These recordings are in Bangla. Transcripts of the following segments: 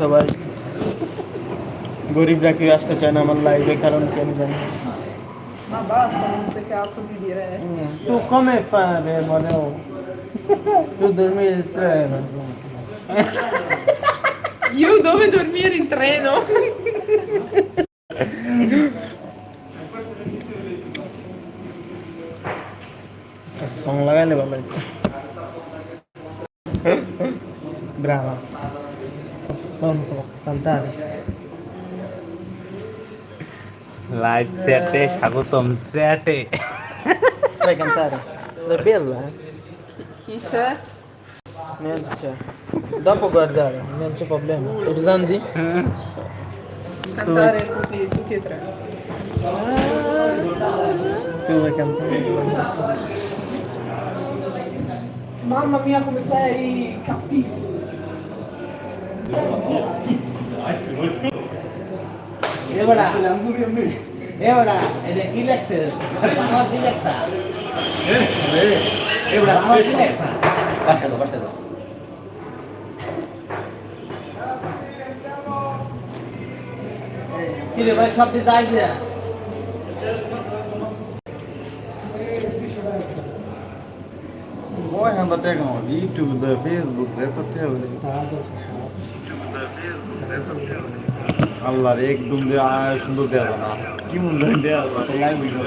সবাই গরিবরা কেউ আসতে চায় না আমার লাইভে কারণ কি আমি জানি না। Ma basta con queste cazzo di dirette. Tu come fare, Mario? Tu dormi il treno. Io dove dormire in treno? Sono lagali ভালো Brava. Non লাইভ চ্যাটে স্বাগতম চ্যাটে Sai cantare? È bella, eh? Chi c'è? Niente c'è. Dopo guardare, non c'è problema. Urlandi? Cantare tutti, tutti e tre. Tu vuoi cantare? Mamma mia come sei cattivo. এবারা এবারা এটা কি লাগছে আমার কি লাগছে এবারা আমার কি লাগছে বাসা দাও বাসা দাও কি রে ভাই সব দিতে আসবে Voi andate con YouTube, Facebook, এত ঠেলে আল্লাহর একদম সুন্দর দেওয়া না কি মন ধরে দেওয়া লাইভ ভিডিও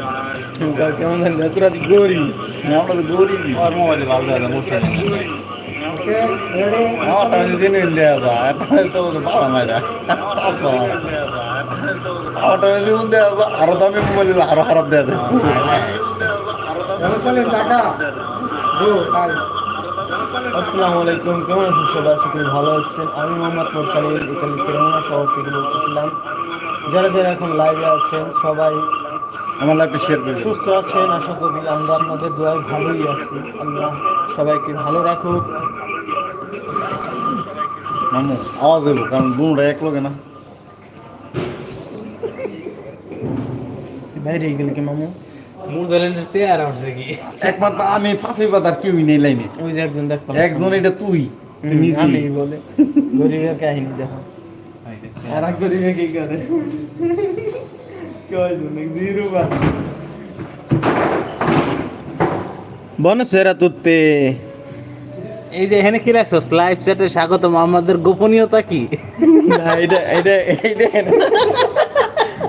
কেমন জানি তোরা দি গরিব আমরা তো গরিব আর মোবাইলে ভালো দেওয়া যায় তো যায় আরও দামি মোবাইল আরও খারাপ দেওয়া যায় আসসালামু আলাইকুম কেমন আছেন সবাই? আশা করি ভালো আছেন। আমি মোহাম্মদ মোরসালিম এখানে কেরমনা শহর থেকে বলতেছিলাম যারা যারা এখন লাইভে আছেন সবাই আমার লাইফে শেয়ার করে সুস্থ আছেন আশা করি আমরা আপনাদের দোয়ায় ভালোই আছি। আল্লাহ সবাইকে ভালো রাখুক। মামু আওয়াজ দেবো কারণ দুটা এক লোকে না। বাইরে গেল কি মামু? চেয়ার কি? একমাত্র আমি কেউই নেই লাইনে। ওই যে একজন দেখ একজন এটা তুই আমি বলে। গরিবের কাহিনী দেখো। আর এক গরিবে কি করে জিরো. এই যে এখানে কি রাখছো লাইভ চ্যাটে স্বাগতম। আমাদের গোপনীয়তা কি? না এটা এটা এটা।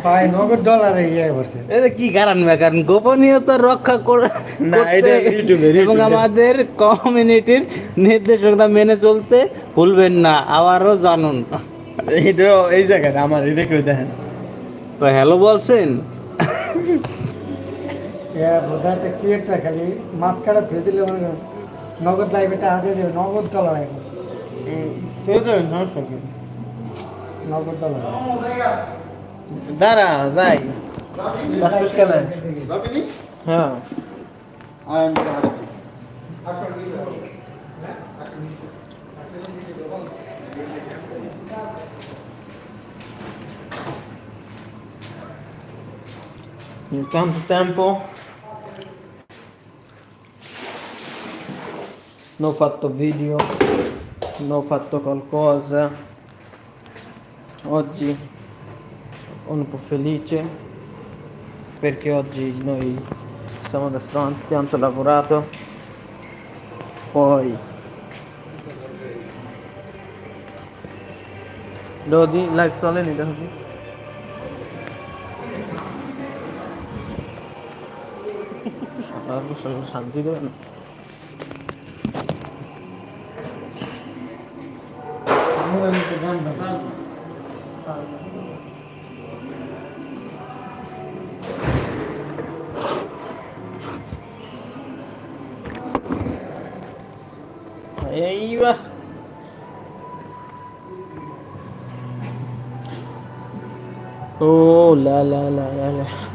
ভাই নগদ ডলারে ইয়ে করছে। এই যে কি কারণ কারণ গোপনীয়তা রক্ষা করে না, এটা YouTube এবং আমাদের কমিউনিটির নির্দেশকতা মেনে চলতে ভুলবেন না আবারও জানুন। এটা এই জায়গায় আমার এটা কেউ দেখেন তো হ্যালো বলছেন? বোধাটা ক্রিয়েটটা খালি মাছ কাটা ধুয়ে দিলে মনে করেন নগদ লাইভ এটা হাতে দেবে নগদ ডলার এখন কি? নগদ ডলার দাঁড়া যাই বাস্তুস খেলায় হ্যাঁ Intanto tempo non ho fatto video non ho fatto qualcosa oggi sono un po' felice perché oggi noi siamo al ristorante tanto lavorato poi Lodi live চলে নিতে হবে আর বসে শান্তি দেবে না Ahí va. Oh, la, la, la, la, la.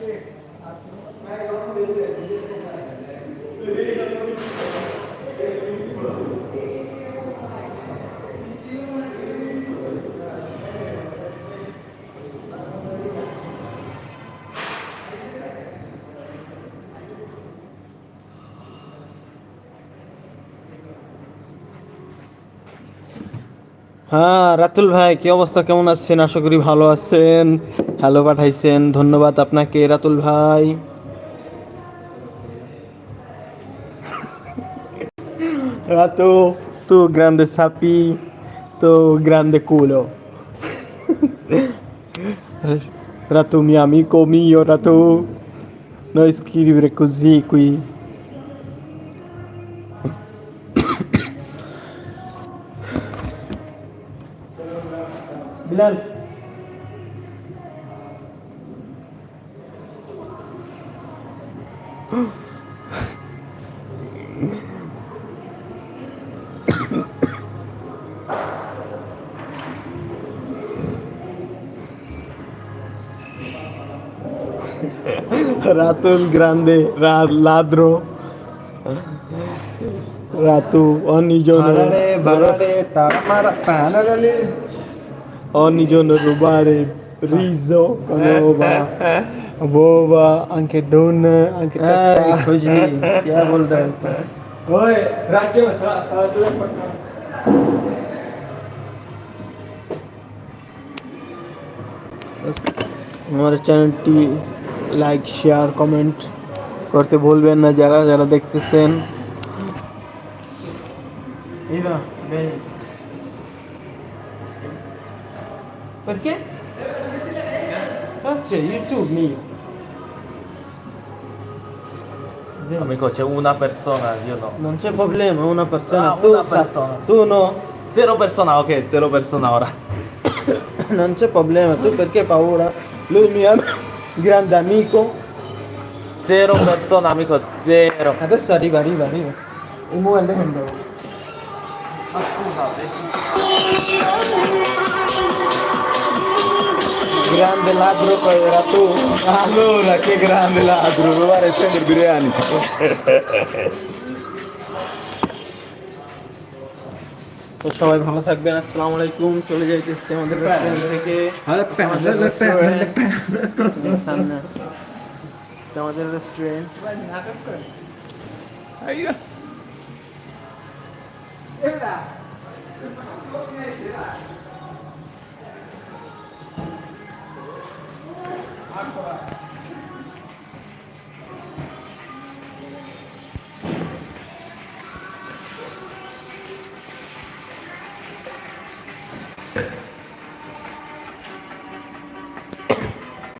হ্যাঁ রাতুল ভাই কি অবস্থা? কেমন আছেন? আশা করি ভালো আছেন। হ্যালো পাঠাইছেন, ধন্যবাদ আপনাকে, রাতুল ভাই। রাতু, তু গ্রান্দে সাপি তো গ্রান্দে কুলো। রাতু মি আমি কমি ও রাতু। নয় স্কিরে কুজি কুই। Bilal Ratul grande, ra- ladro. Ratu, ogni giorno. ogni giorno rubare riso, uova, uova, anche donne, anche Eh, così, क्या बोल रहा है तू? ওই রাজ্য রাজ্য আমার চ্যানেলটি লাইক শেয়ার কমেন্ট করতে ভুলবেন না যারা যারা দেখতেছেন Mira, ven. Perché? Cazzo, YouTube mio. Amico, c'è una persona, io no. Non c'è problema, una persona. Ah, tu, una sa- persona. tu no, Zero persona, ok, zero persona ora. non c'è problema. Tu perché paura? Lui è il mio grande amico. Zero persona, amico, zero. Adesso arriva, arriva, arriva. E muove le gambe. Grande ladro poi era tu. Allora, che grande ladro, provare sempre biryani. তো সবাই ভালো থাকবেন আসসালামু আলাইকুম চলে যাইতেছি আমাদের রেস্টুরেন্ট থেকে আমাদের রেস্টুরেন্ট সামনে